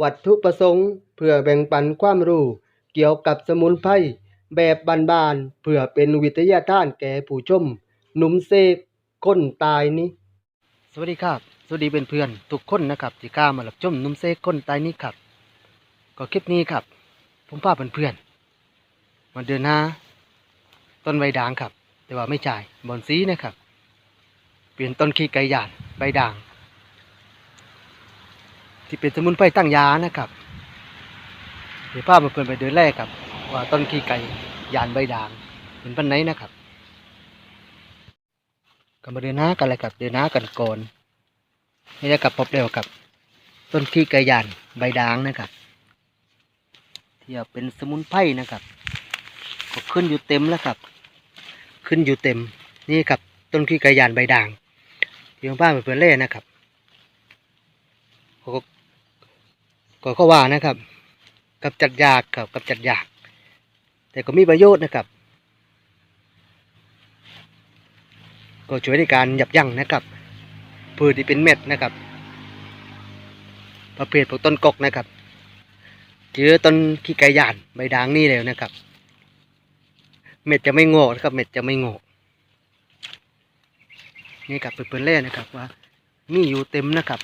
วัตถุประสงค์ เพื่อแบ่งปันความรู้เกี่ยวกับสมุนไพรแบบบานๆเพื่อเป็นวิทยาทานแก่ผู้ชม หนุ่มเสกคนตายนี้ สวัสดีครับ สวัสดีเป็นเพื่อนๆทุกคนนะครับที่กล้ามารับชมหนุ่มเสกคนตายนี้ครับ ก็คลิปนี้ครับ ผมพาเพื่อนๆมาเดินหน้าต้นใบด่างครับ แต่ว่าไม่จ่ายบอนซีนะครับ เปลี่ยนต้นขี้ไก่หยาดใบด่าง ที่เป็นสมุนไพรตั้งยานะครับเดี๋ยวภาพมาเปิดไปเดินแรกครับ ว่าต้นขี้ไก่ยานใบด่างเป็นปันไหนนะครับก็มาเดินหน้ากันเลยครับเดินหน้ากันก่อนนี่จะกลับพบเร็วกับ ต้นขี้ไก่ยานใบด่างนะครับที่เอาเป็นสมุนไพรนะครับก็ขึ้นอยู่เต็มแล้วครับ ขึ้นอยู่เต็มนี่ครับต้นขี้ไก่ยานใบด่างที่ของบ้านเปิดเล่นะครับ ก็ก็เขว่านะครับ กับจัดยากครับกับจัดยาก แต่ก็มีประโยชน์นะครับ ก็ช่วยในการยับยั้งนะครับพืชที่เป็นเม็ดนะครับ ประเภทพวกต้นกกนะครับเจอต้นขี้ไก่ยานใบด่างนี่แล้วนะครับ เม็ดจะไม่งอกนะครับเม็ดจะไม่งอกนี่ครับเปิดๆเล่นะครับว่ามีอยู่เต็มนะครับ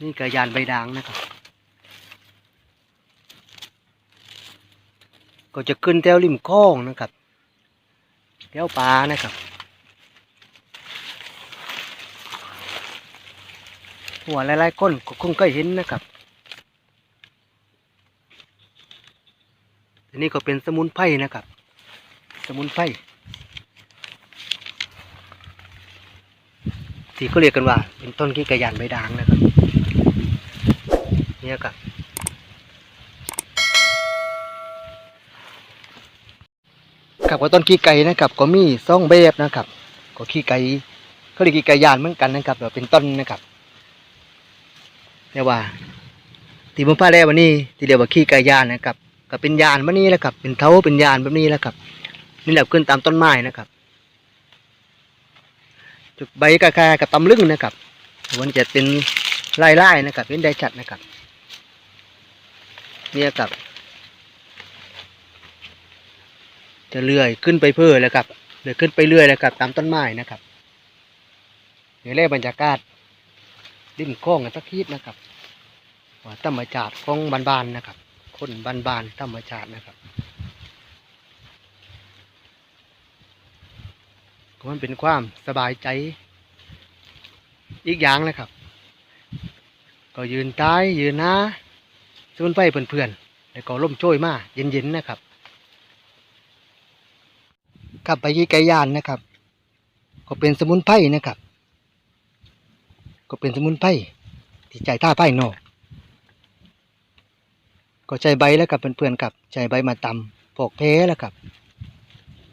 นี่ไก่ยานใบด่างนะครับ ก็จะขึ้นแถวริมคลองนะครับแถวป่านะครับหัวหลายๆคนก็คงเคยเห็นนะครับอันนี้ก็เป็นสมุนไพรนะครับ สมุนไพรที่เขาเรียกกันว่า เป็นต้นขี้กระยานใบด่างนะครับ เนี่ยครับ ครับว่าต้นขี้ไก่นะครับ ก็มีซ่องแบบนะครับ ก็ขี้ไก่เขาเรียกขี้ไก่ยานเหมือนกันนะครับแต่เป็นต้นนะครับแต่ว่าที่ผมพาแล้ววันนี้ที่เรียกว่าขี้ไก่ยานนะครับ ก็เป็นยานวันนี้แหละครับ เป็นเท้าเป็นยานแบบนี้แหละครับ นี่แหละขึ้นตามต้นไม้นะครับจุดใบกระคากับตำลึงนะครับมันจะเป็นไล่ๆนะครับเป็นได้ชัดนะครับ เนี่ยครับ จะเลื่อยขึ้นไปเพื่อแล้วครับเลื่อยขึ้นไปเรื่อยแล้วครับตามต้นไม้นะครับ เดี๋ยวแรกบรรยากาศริมโค้งกันสักทีนะครับว่าธรรมชาติของบ้านๆนะครับ คนบ้านๆธรรมชาตินะครับมันเป็นความสบายใจ อีกอย่างนะครับ ก็ยืนท้ายยืนน้าส่วนไปเพื่อนๆแล้วก็ล่มโชยมาเย็นๆนะครับ กับใบยี่ไก่ยานนะครับ ก็เป็นสมุนไพรนะครับ ก็เป็นสมุนไพรที่ใจท่าไผ่นอกก็ใจใบแล้วกับเพื่อนๆกับใจใบมาตำพอกเพแล้วครับ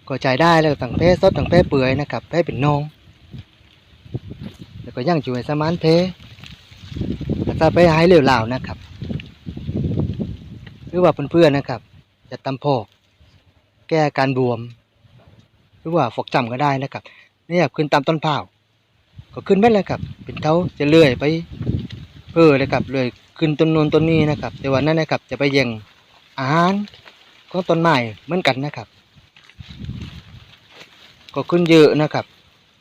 ก็ใจได้แล้วตั้งเพสดตั้งเพเปื่อยนะครับเพเป็นนองแล้วก็ย่างจุ่ยสมานเพแล้วก็ไปหายเหลวเหล่านะครับ หรือว่าเพื่อนๆนะครับ จะตำพอกแก้การบวม รือว่าฟกจำก็ได้นะครับนี่ครับขึ้นตามต้นเผาก็ขึ้นไม่เลยครับ เป็นเท้าจะเลื่อยไปเพื่อเลยครับเลื่อยขึ้นต้นนนต้นนี้นะครับ แต่ว่านั่นนะครับ จะไปแย่งอาหารของต้นไม้เหมือนกันนะครับ ก็ขึ้นเยอะนะครับ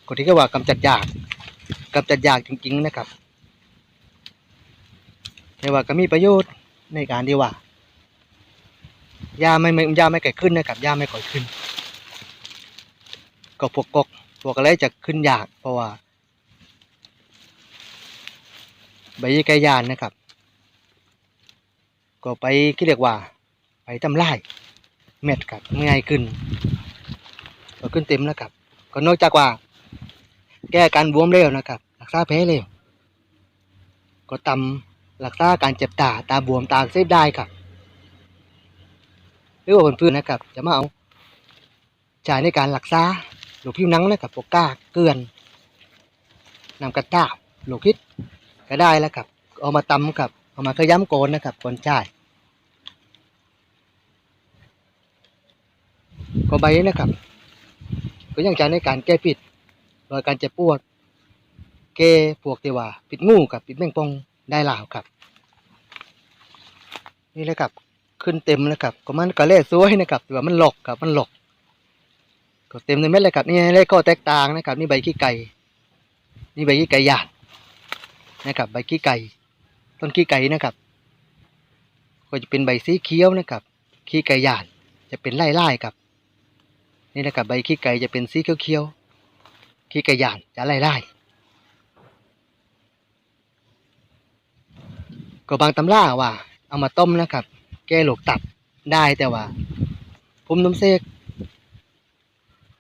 ก็ที่เรียกว่ากำจัดยากกำจัดยากจริง ๆนะครับ แต่ว่าก็มีประโยชน์ในการที่ว่ายาไม่ไม่ยาไม่ไก่ขึ้นนะครับยาไม่ก่อยขึ้น ก็พวกกกพวกอะไรจะขึ้นยากเพราะว่า ใบยี่ไก่ยานนะครับ ก็ไปที่เรียกว่า ไปทำลายเม็ดครับง่ายขึ้น ก็ขึ้นเต็มแล้วครับ ก็นอกจากว่า แก้การบวมเร็วนะครับ รักษาแผลเร็ว ก็ตำรักษาการเจ็บตาตาบวมตาเสพได้ครับหรือว่าเพื่อนๆนะครับ จะมาเอาใช้ในการรักษา โรคผิวหนังนะครับพวกก้าเกลือนนำกระต้าโรคพิษก็ได้แล้วครับ เอามาตำครับ เอามาขย้ำโกนนะครับกนใช้ก็ใบนี้นะครับ ก็ยังใช้ในการแก้พิษโดยการเจ็บปวดแก้พวกที่ว่าพิษงูกับพิษแมงป่องได้หลาวครับ นี่แหละครับ ขึ้นเต็มแล้วครับก็มันก็เล่สวยนะครับแต่ว่ามันหลอกครับมันหลอก ก็เต็มในเม็ดเลยครับนี่เลขก็แตกต่างนะครับ นี่ใบขี้ไก่ นี่ใบขี้ไก่หยาดนะครับ ใบขี้ไก่ ต้นขี้ไก่นะครับ ก็จะเป็นใบสีเขียวนะครับ ขี้ไก่หยาดจะเป็นไล่ๆครับ นี่นะครับใบขี้ไก่จะเป็นสีเขียวๆขี้ไก่หยาดจะไล่ๆก็บางตำราว่า เอามาต้มนะครับ แก้โรคตับได้แต่ว่าผมน้ำเสก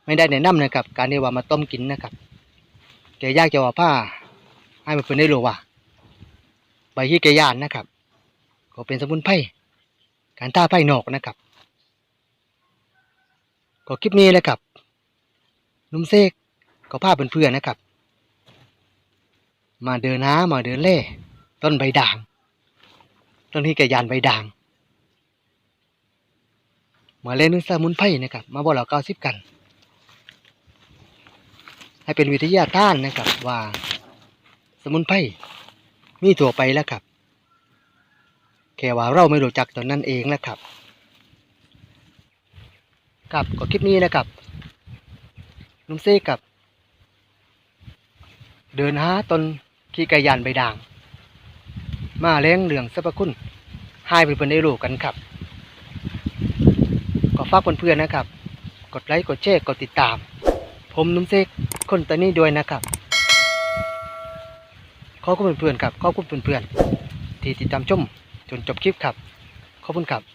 ไม่ได้แนะนำนะครับ การที่ว่ามาต้มกินนะครับแกยากจะว่าผ้าให้มันเป็นได้รู้ว่าใบขี้ไก่ย่านนะครับ ก็เป็นสมุนไพรการท่าไผ่นอกนะครับก็คลิปนี้นะครับนุ่มเสกก็พาเพื่อนๆนะครับ มาเดินหามาเดินเล่ ต้นใบด่าง ต้นที่แกยานใบด่างมาเล่นนึงสมุนไพรนะครับ มาบอกเราเก้าสิบกัน ให้เป็นวิทยาทานนะครับ ว่า สมุนไพรมีตัวไปแล้วครับ แค่ว่าเราไม่รู้จักตอนนั้นเองนะครับกับก็คลิปนี้นะครับนุ่มเซกับ เดินหาต้นขี้ไก่ยานใบด่าง มาเล้งเหลืองสรรพคุณให้เพื่อนๆได้รู้กันครับก็ฝากเพื่อนๆนะครับ กดไลค์กดแชร์กดติดตาม ผมนุ่มเซกคนตอนนี้ด้วยนะครับขอบคุณเพื่อนๆครับขอบคุณเพื่อนๆที่ติดตามชมจนจบคลิปครับขอบคุณครับ